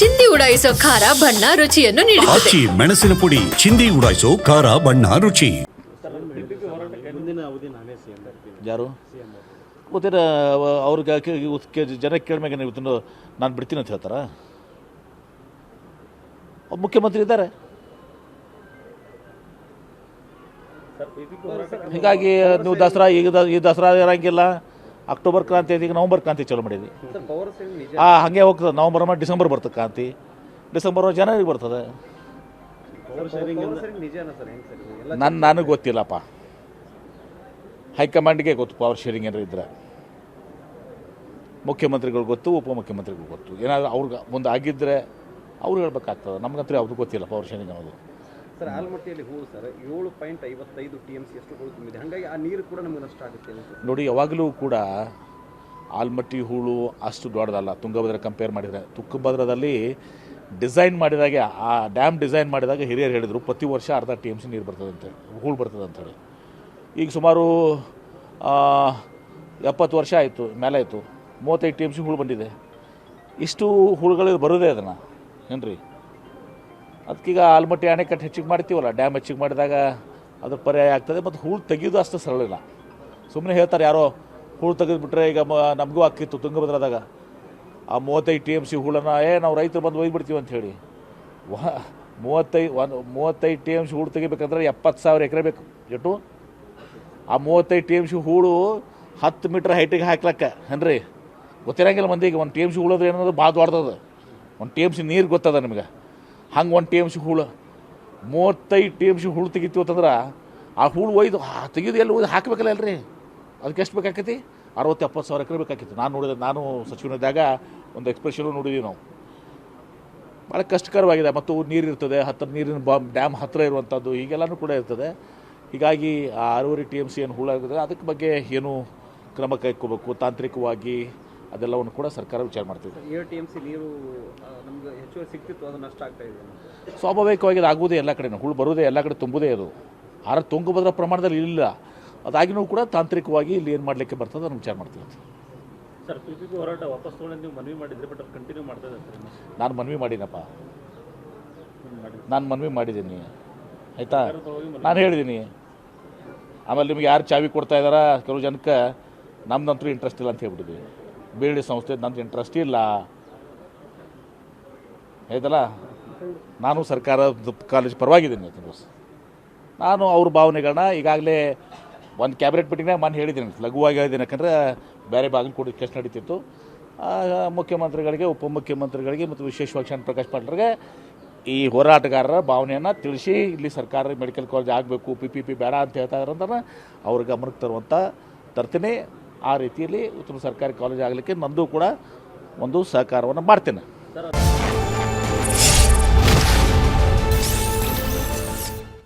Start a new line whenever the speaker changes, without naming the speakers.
ಚಿಂದಿ ಉಡಾಯಿಸೋ ಖಾರ ಬಣ್ಣ ರುಚಿಯನ್ನು ನೀಡುತ್ತದೆ.
ಆಚಿ ಮೆಣಸಿನ ಪುಡಿ ಚಿಂದಿ ಉಡಾಯಿಸೋ ಖಾರ ಬಣ್ಣ ರುಚಿ.
ಯಾರು? ಗೊತ್ತಿರ ಅವ್ರಿಗೆ ಜನ ಕೇಳ್ಮ್ಯಾಗ ನೀವು ಇದನ್ನು ನಾನು ಬಿಡ್ತೀನಿ ಅಂತ ಹೇಳ್ತಾರ? ಒಬ್ಬ ಮುಖ್ಯಮಂತ್ರಿ ಇದ್ದಾರೆ. ಹೀಗಾಗಿ ನೀವು ದಸರಾ ಈಗ ದ- ಈ ದಸರಾ ಇರಂಗಿಲ್ಲ. ಅಕ್ಟೋಬರ್ ಕ್ರಾಂತಿ ಅದೀಗ ನವಂಬರ್ ಕ್ರಾಂತಿ ಚಾಲು ಮಾಡಿದ್ವಿ. ಆ ಹಾಗೆ ಹೋಗ್ತದೆ. ನವಂಬರ್ ಮಾಡಿ ಡಿಸೆಂಬರ್ ಬರ್ತದೆ ಕ್ರಾಂತಿ. ಡಿಸೆಂಬರ್ ಜನವರಿಗೆ ಬರ್ತದೆ. ನನ್ನ ನನಗೆ ಗೊತ್ತಿಲ್ಲಪ್ಪ. ಹೈಕಮಾಂಡ್ಗೆ ಗೊತ್ತು ಪವರ್ ಶೇರಿಂಗ್ ಏನಾರು ಇದ್ರೆ. ಮುಖ್ಯಮಂತ್ರಿಗಳು ಗೊತ್ತು ಉಪಮುಖ್ಯಮಂತ್ರಿಗಳು ಗೊತ್ತು. ಏನಾದರೂ ಅವ್ರಿಗೆ ಮುಂದೆ ಆಗಿದ್ದರೆ ಅವ್ರು ಹೇಳ್ಬೇಕಾಗ್ತದೆ. ನಮಗಂತೂ ಯಾವುದು ಗೊತ್ತಿಲ್ಲ ಪವರ್ ಶೇರಿಂಗ್ ಅನ್ನೋದು.
ಸರ್, ಆಲಮಟ್ಟಿಯಲ್ಲಿ ಹೂವು ಸರ್, ಏಳು ಪಾಯಿಂಟ್ ಐವತ್ತೈದು ಟಿ ಎಂ ಸಿ ಅಷ್ಟು ಹೂಳು ತುಂಬಿದೆ. ಹಾಗಾಗಿ ಆ ನೀರು ಕೂಡ ನಮಗೆ ನಷ್ಟ ಆಗುತ್ತೆ
ನೋಡಿ, ಯಾವಾಗಲೂ ಕೂಡ ಆಲ್ಮಟ್ಟಿ ಹೂಳು ಅಷ್ಟು ದೊಡ್ಡದಲ್ಲ. ತುಂಗಭದ್ರ ಕಂಪೇರ್ ಮಾಡಿದರೆ. ತುಂಗಭದ್ರದಲ್ಲಿ ಡಿಸೈನ್ ಮಾಡಿದಾಗೆ, ಆ ಡ್ಯಾಮ್ ಡಿಸೈನ್ ಮಾಡಿದಾಗ ಹಿರಿಯರು ಹೇಳಿದರು, ಪ್ರತಿ ವರ್ಷ ಅರ್ಧ ಟಿ ಎಂ ಸಿ ನೀರು ಬರ್ತದಂತೆ, ಹೂಳು ಬರ್ತದೆ ಅಂತೇಳಿ ಈಗ ಸುಮಾರು ಎಪ್ಪತ್ತು ವರ್ಷ ಆಯಿತು ಮೇಲೆ ಆಯಿತು. ಮೂವತ್ತೈದು ಟಿ ಎಂ ಸಿ ಹೂಳು ಬಂದಿದೆ. ಇಷ್ಟು ಹೂಳುಗಳು ಬರೋದೇ ಅದನ್ನು, ಏನ್ರಿ? ಅದಕ್ಕೀಗ ಆಲ್ಮಟ್ಟಿ ಅಣೆಕಟ್ಟು ಹೆಚ್ಚಿಗೆ ಮಾಡ್ತೀವಲ್ಲ, ಡ್ಯಾಮ್ ಹೆಚ್ಚಿಗೆ ಮಾಡಿದಾಗ ಅದು ಪರ್ಯಾಯ ಆಗ್ತದೆ, ಮತ್ತು ಹೂಳು ತೆಗೆಯೋದು ಅಷ್ಟು ಸರಳ ಇಲ್ಲ. ಸುಮ್ಮನೆ ಹೇಳ್ತಾರೆ ಯಾರೋ, ಹೂಳು ತೆಗೆದುಬಿಟ್ರೆ ಈಗ ಮ, ನಮಗೂ ಆಕಿತ್ತು ತುಂಗಭದ್ರದಾಗ. ಆ ಮೂವತ್ತೈದು ಟಿ ಎಂ ಸಿ ಹೂಳನ್ನು, ಏ, ನಾವು ರೈತರು ಬಂದು ಒಯ್ದುಬಿಡ್ತೀವಿ ಅಂತ ಹೇಳಿ. ವ ಮೂವತ್ತೈದು ಒಂದು, ಮೂವತ್ತೈದು ಟಿ ಎಂ ಸಿ ಹೂಳು ತೆಗಿಬೇಕಂದ್ರೆ ಎಪ್ಪತ್ತು ಸಾವಿರ ಎಕರೆ ಬೇಕು ಎಟ್ಟು ಆ ಮೂವತ್ತೈದು ಟಿ ಎಂ ಸಿ ಹೂಳು ಹತ್ತು ಮೀಟ್ರ್ ಹೈಟಿಗೆ ಹಾಕ್ಲಕ್ಕ, ಏನ್ರಿ? ಗೊತ್ತಿರಂಗಿಲ್ಲ ಮಂದಿಗೆ, ಒಂದು ಟಿ ಎಂ ಸಿ ಹೂಳೋದ್ರೆ ಏನಂದ್ರೆ ಭಾಳ ದೊಡ್ಡದ ಒಂದು ಟಿ ಎಂ ಸಿ ನೀರು ಗೊತ್ತದ ನಿಮಗೆ? ಹಂಗೆ ಒಂದು ಟಿ ಎಂ ಸಿ ಹೂಳು. ಮೂವತ್ತೈದು ಟಿ ಎಂ ಸಿ ಹೂಳು ತೆಗಿತೀವಿ ಅಂತಂದ್ರೆ ಆ ಹೂಳು ಒಯ್ದು ತೆಗೆದು ಎಲ್ಲಿ ಒಯ್ದು ಹಾಕಬೇಕಲ್ಲ ಅಲ್ರಿ ಅದಕ್ಕೆ ಎಷ್ಟು ಬೇಕಾಕೈತಿ? ಅರವತ್ತು ಎಪ್ಪತ್ತು ಸಾವಿರ ಎಕರೆ ಬೇಕಾಗಿತ್ತು ನಾನು ನೋಡಿದೆ ನಾನು ಸಚಿವನಿದ್ದಾಗ ಒಂದು ಎಕ್ಸ್ಪ್ರೆಷನು ನೋಡಿದ್ದೀವಿ ನಾವು. ಭಾಳ ಕಷ್ಟಕರವಾಗಿದೆ. ಮತ್ತು ನೀರು ಇರ್ತದೆ ಹತ್ತಿರ ನೀರಿನ ಬಾ ಡ್ಯಾಮ್ ಹತ್ತಿರ ಇರುವಂಥದ್ದು ಹೀಗೆಲ್ಲನೂ ಕೂಡ ಇರ್ತದೆ. ಹೀಗಾಗಿ ಆ ಆರೂವರೆ ಟಿ ಎಂ ಸಿ ಏನು ಹೂಳಾಗಿದೆ ಅದಕ್ಕೆ ಬಗ್ಗೆ ಏನು ಕ್ರಮ ಕೈಗೊಳ್ಬೇಕು? ತಾಂತ್ರಿಕವಾಗಿ ಅದೆಲ್ಲವನ್ನು ಕೂಡ ಸರ್ಕಾರ ವಿಚಾರ ಮಾಡ್ತಿದೆ.
ನೀರು ನಮ್ಗೆ ಹೆಚ್ಚುವರಿ ಸಿಗ್ತಿತ್ತು ಅದು ನಷ್ಟ ಆಗ್ತಾ ಇದೆ.
ಸ್ವಾಭಾವಿಕವಾಗಿ ಅದು ಆಗುವುದೇ ಎಲ್ಲ ಕಡೆ ಹುಳು ಬರುವುದೇ ಎಲ್ಲ ಕಡೆ ತುಂಬುದೇ ಅದು. ಆದ್ರೆ ತುಂಗಭದ್ರ ಪ್ರಮಾಣದಲ್ಲಿ ಇಲ್ಲ ಅದಾಗಿನೂ ಕೂಡ ತಾಂತ್ರಿಕವಾಗಿ ಇಲ್ಲಿ ಏನು ಮಾಡಲಿಕ್ಕೆ ಬರ್ತದೆ ಅದನ್ನು ವಿಚಾರ ಮಾಡ್ತೀವಿ
ಸರ್ ಹೋರಾಟ ವಾಪಸ್ ತೊಗೊಂಡು ನೀವು ಮನವಿ ಮಾಡಿದರೆ ಬಟ್ ಕಂಟಿನ್ಯೂ ಮಾಡ್ತಾ ಇದ್ದಾರೆ ಸರ್
ನಾನು ಮನವಿ ಮಾಡಿನಪ್ಪ. ನಾನು ಮನವಿ ಮಾಡಿದ್ದೀನಿ. ಆಯಿತಾ? ನಾನು ಹೇಳಿದ್ದೀನಿ. ಆಮೇಲೆ ನಿಮ್ಗೆ ಯಾರು ಚಾವಿ ಕೊಡ್ತಾ ಇದ್ದಾರ? ಕೆಲವು ಜನಕ್ಕೆ ನಮ್ದಂತೂ ಇಂಟ್ರೆಸ್ಟ್ ಇಲ್ಲ ಅಂತ ಹೇಳ್ಬಿಟ್ಟಿದ್ವಿ. ಬೇಡಿ ಸಂಸ್ಥೆ ನಂದು ಇಂಟ್ರೆಸ್ಟ್ ಇಲ್ಲ. ಆಯ್ತಲ್ಲ? ನಾನು ಸರ್ಕಾರದ ಕಾಲೇಜ್ ಪರವಾಗಿದ್ದೀನಿ ದಿವಸ ನಾನು ಅವ್ರ ಭಾವನೆಗಳನ್ನ ಈಗಾಗಲೇ ಒಂದು ಕ್ಯಾಬಿನೆಟ್ ಮೀಟಿಂಗ್ನಾಗ ನಾನು ಹೇಳಿದ್ದೀನಿ. ಲಘುವಾಗಿ ಹೇಳಿದ್ದೀನಿ. ಯಾಕಂದರೆ ಬೇರೆ ಬಾಗಿಲು ಕೂಡ ಕೆಸ್ ನಡೀತಿತ್ತು. ಮುಖ್ಯಮಂತ್ರಿಗಳಿಗೆ, ಉಪಮುಖ್ಯಮಂತ್ರಿಗಳಿಗೆ ಮತ್ತು ವಿಶೇಷವಾಗಿ ಶರಣ್ ಪ್ರಕಾಶ್ ಪಾಟೀಲ್ರಿಗೆ ಈ ಹೋರಾಟಗಾರರ ಭಾವನೆಯನ್ನು ತಿಳಿಸಿ ಇಲ್ಲಿ ಸರ್ಕಾರ ಮೆಡಿಕಲ್ ಕಾಲೇಜ್ ಆಗಬೇಕು ಪಿ ಪಿ ಪಿ ಬೇಡ ಅಂತ ಹೇಳ್ತಾ ಇದ್ರಂದ್ರೆ ಅವ್ರ ಗಮನಕ್ಕೆ ತರುವಂಥ ತರ್ತೀನಿ. ಆ ರೀತಿಯಲ್ಲಿ ಉತ್ತಮ ಸರ್ಕಾರಿ ಕಾಲೇಜ್ ಆಗಲಿಕ್ಕೆ ನಂದು ಕೂಡ ಒಂದು ಸಹಕಾರವನ್ನು ಮಾಡ್ತೇನೆ.